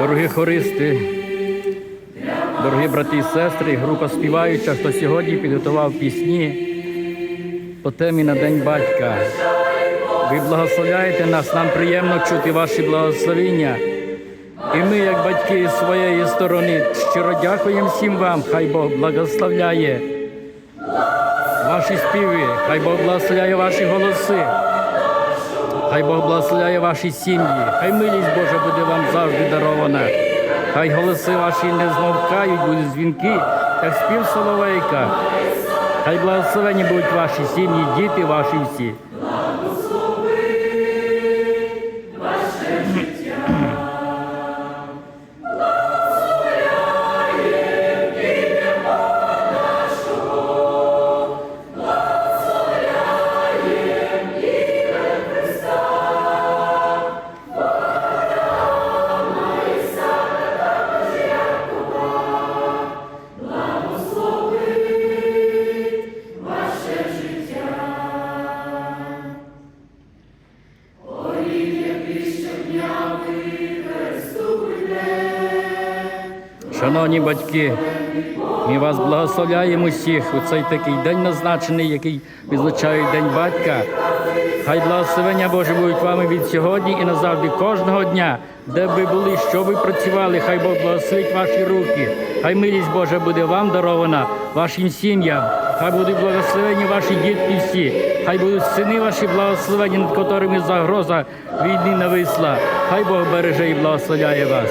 Дорогі хористи, дорогі брати і сестри, група співаюча, хто сьогодні підготував пісні по темі на День батька. Ви благословляєте нас, нам приємно чути ваші благословення. І ми, як батьки з своєї сторони, щиро дякуємо всім вам. Хай Бог благословляє ваші співи, хай Бог благословляє ваші голоси. Хай Бог благословляє ваші сім'ї, хай милість Божа буде вам завжди дарована. Хай голоси ваші не змовкають, будуть дзвінки, як спів соловейка. Хай благословені будуть ваші сім'ї, діти ваші всі. Шановні батьки, ми вас благословляємо всіх у цей такий день назначений, який відзначають День батька. Хай благословення Боже будуть вами від сьогодні і назавжди кожного дня, де б ви були, що ви працювали, хай Бог благословить ваші руки. Хай милість Божа буде вам дарована, вашим сім'ям. Хай будуть благословені ваші дітки всі, хай будуть сини ваші благословені, над котрими загроза війни нависла. Хай Бог береже і благословляє вас.